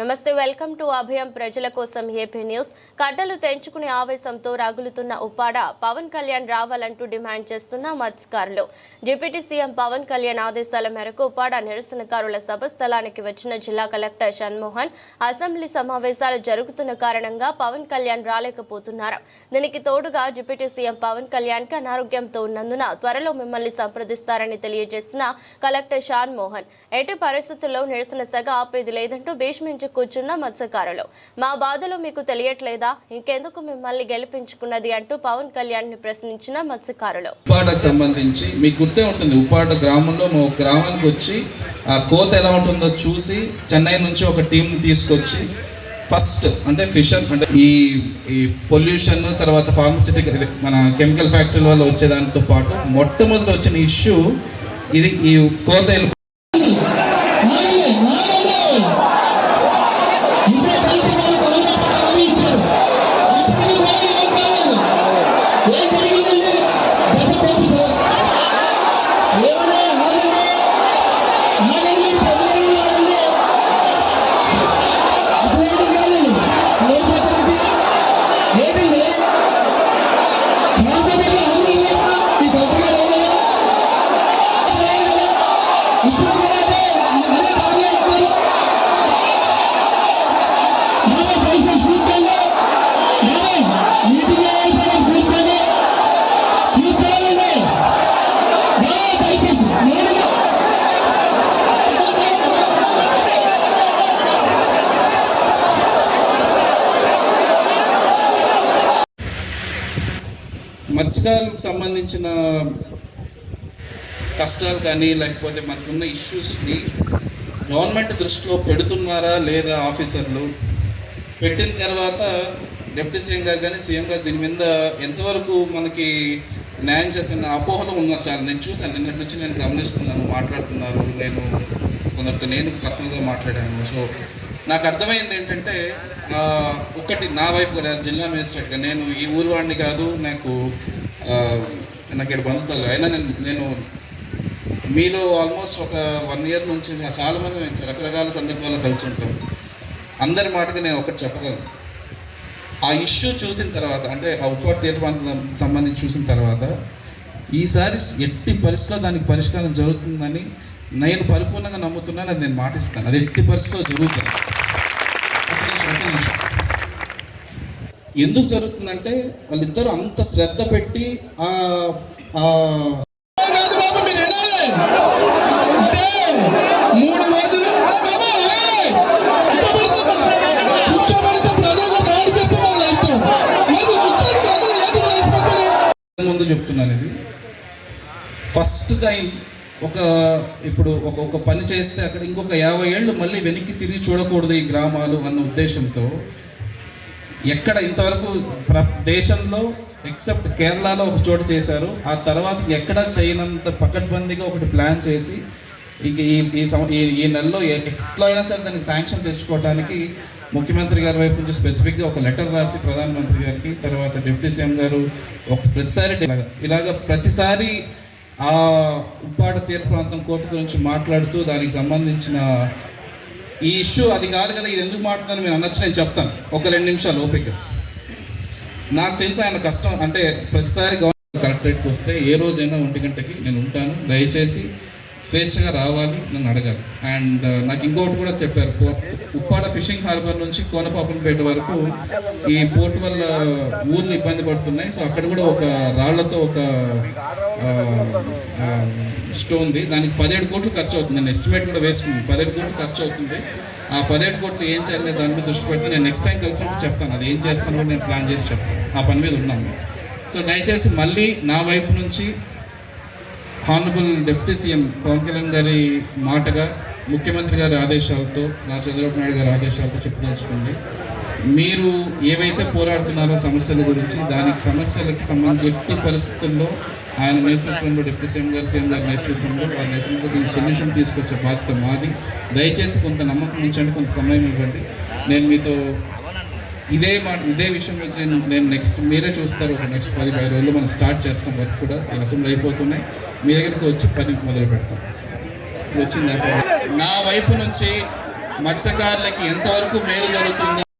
నమస్తే welcome to అభయం ప్రజల కోసం ఏపీ న్యూస్. కట్టలు తెంచుకునే ఆవేశంతో రగులుతున్న ఉప్పాడ పవన్ కళ్యాణ్ రావాలంటూ డిమాండ్ చేస్తున్న మత్స్యకారులు. డిప్యూటీ సీఎం పవన్ కళ్యాణ్ ఆదేశాల మేరకు ఉప్పాడ నిరసనకారుల సభ స్థలానికి వచ్చిన జిల్లా కలెక్టర్ షణ్మోహన్ అసెంబ్లీ సమావేశాలు జరుగుతున్న కారణంగా పవన్ కళ్యాణ్ రాలేకపోతున్నారు. దీనికి తోడుగా డిప్యూటీ సీఎం పవన్ కళ్యాణ్కి అనారోగ్యంతో ఉన్నందున త్వరలో మిమ్మల్ని సంప్రదిస్తారని తెలియజేసిన కలెక్టర్ షాన్ మోహన్ ఎటు పరిస్థితుల్లో నిరసన సగ ఆపేది లేదంటూ భీష్మించి కూర్చున్న మత్స్యకారులు. మా బాధలు మీకు తెలియట్లేదా? ఇంకెందుకు మిమ్మల్ని గెలిపించుకున్నది? అంటూ పవన్ కళ్యాణ్ని ప్రశ్నించిన మత్స్యకారులు. ఉప్పాడకు సంబంధించి మీకు గుర్తే ఉంటుంది. ఉప్పాట గ్రామంలో మా గ్రామానికి వచ్చి ఆ కోత ఎలా ఉంటుందో చూసి చెన్నై నుంచి ఒక టీంని తీసుకొచ్చి ఫస్ట్ అంటే ఫిషర్ అంటే ఈ ఈ పొల్యూషన్ తర్వాత ఫార్మసిటిక్ మన కెమికల్ ఫ్యాక్టరీల వల్ల వచ్చేదానితో పాటు మొట్టమొదటి వచ్చిన ఇష్యూ ఇది ఈ కోత Thank you. పుస్తకాలకు సంబంధించిన కష్టాలు కానీ లేకపోతే మనకున్న ఇష్యూస్ని గవర్నమెంట్ దృష్టిలో పెడుతున్నారా లేదా ఆఫీసర్లు? పెట్టిన తర్వాత డిప్యూటీ సీఎం గారు కానీ సీఎం గారు దీని మీద ఎంతవరకు మనకి న్యాయం చేస్తున్న అపోహలు ఉన్నారు చాలా. నేను చూస్తాను నిన్నటి నుంచి నేను గమనిస్తున్నాను మాట్లాడుతున్నారు. నేను కొందరితో నేను పర్సనల్గా మాట్లాడాను. సో నాకు అర్థమైంది ఏంటంటే ఒకటి నా వైపు జిల్లా మేజిస్ట్రేట్గా నేను ఈ ఊరు వాడిని కాదు నాకు నాకు ఇక్కడ బంధువులు అయినా నేను నేను మీలో ఆల్మోస్ట్ ఒక వన్ ఇయర్ నుంచి చాలా మంది మేము రకరకాల సందర్భాల్లో కలిసి ఉంటాం. అందరి మాటకి నేను ఒకటి చెప్పగలను. ఆ ఇష్యూ చూసిన తర్వాత అంటే ఆ ఉప్పాడు తీర్మానం సంబంధించి చూసిన తర్వాత ఈసారి ఎట్టి పరిస్థితిలో దానికి పరిష్కారం జరుగుతుందని నేను పరిపూర్ణంగా నమ్ముతున్నాను అది నేను మాటిస్తాను. అది ఎట్టి పరిస్థితిలో జరుగుతుంది ఒక నిమిషం, ఒక నిమిషం. ఎందుకు జరుగుతుందంటే వాళ్ళిద్దరూ అంత శ్రద్ధ పెట్టి ముందు చెప్తున్నాను ఇది. ఫస్ట్ టైం ఒక ఇప్పుడు ఒక ఒక పని చేస్తే అక్కడ ఇంకొక యాభై ఏళ్ళు మళ్ళీ వెనక్కి తిరిగి చూడకూడదు ఈ గ్రామాలు అన్న ఉద్దేశంతో ఎక్కడ ఇంతవరకు ప్ర దేశంలో ఎక్సెప్ట్ కేరళలో ఒక చోటు చేశారు ఆ తర్వాత ఎక్కడ చేయనంత పకడ్బందీగా ఒకటి ప్లాన్ చేసి ఇంక ఈ ఈ సం- ఈ నెలలో ఎట్లా అయినా సరే దాన్ని శాంక్షన్ తెచ్చుకోవడానికి ముఖ్యమంత్రి గారి వైపు నుంచి స్పెసిఫిక్గా ఒక లెటర్ రాసి ప్రధానమంత్రి గారికి తర్వాత డిప్యూటీ సీఎం గారు ఒక ప్రతిసారి ఇలాగ ఇలాగ ప్రతిసారి ఆ ఉప్పాడ తీర ప్రాంతం కోర్టు గురించి మాట్లాడుతూ దానికి సంబంధించిన ఈ ఇష్యూ అది కాదు కదా ఇది ఎందుకు మాట్లాడుతాను మీరు అనొచ్చు నేను చెప్తాను. ఒక రెండు నిమిషాలు ఓపిక. నాకు తెలిసి ఆయన కష్టం అంటే ప్రతిసారి గవర్నమెంట్ కలెక్టరేట్కి వస్తే ఏ రోజైనా ఒంటి గంటకి నేను ఉంటాను. దయచేసి స్వేచ్ఛగా రావాలి నన్ను అడగాలి. అండ్ uh, నాకు ఇంకొకటి కూడా చెప్పారు కో- ఉప్పాడ ఫిషింగ్ హార్బర్ నుంచి కోనపాపంపేట వరకు ఈ పోర్ట్ వల్ల ఊర్లు ఇబ్బంది పడుతున్నాయి. సో అక్కడ కూడా ఒక రాళ్ళతో ఒక uh, um, స్టోన్ ఉంది. దానికి పదిహేడు కోట్లు ఖర్చు అవుతుంది నేను ఎస్టిమేట్ కూడా వేసుకున్నాను. పదిహేడు కోట్లు ఖర్చు అవుతుంది ఆ పదిహేడు కోట్లు ఏం చేయాలి దాని మీద దృష్టి పెడితే నేను నెక్స్ట్ టైం కలిసినప్పుడు చెప్తాను. అది ఏం చేస్తానో నేను ప్లాన్ చేసి చెప్తాను. ఆ పని మీద ఉన్నాను. సో దయచేసి మళ్ళీ నా వైపు నుంచి honourable deputy CM Pawan Kalyan గారి మాటగా ముఖ్యమంత్రి గారి ఆదేశాలతో నా చంద్రబాబు నాయుడు గారి ఆదేశాలతో చెప్పదలుచుకోండి. మీరు ఏవైతే పోరాడుతున్నారో సమస్యల గురించి దానికి సమస్యలకు సంబంధించి ఎట్టి పరిస్థితుల్లో ఆయన నేతృత్వంలో డిప్యూటీ సీఎం గారు సీఎం గారి నేతృత్వంలో వారి నేతృత్వంలో దీనికి సొల్యూషన్ తీసుకొచ్చే బాధ్యత మాది. దయచేసి కొంత నమ్మకం ఉంచండి కొంత సమయం ఇవ్వండి. నేను మీతో ఇదే మా ఇదే విషయం వచ్చి నేను నేను నెక్స్ట్ మీరే చూస్తారు. ఒక నెక్స్ట్ పది పది రోజులు మనం స్టార్ట్ చేస్తాం వర్క్ కూడా. ఈ అసెంబ్లీ అయిపోతున్నాయి. మీ దగ్గరికి వచ్చి పని మొదలు పెడతాం. వచ్చింది నా వైపు నుంచి మత్స్యకారులకి ఎంతవరకు మేలు జరుగుతుంది?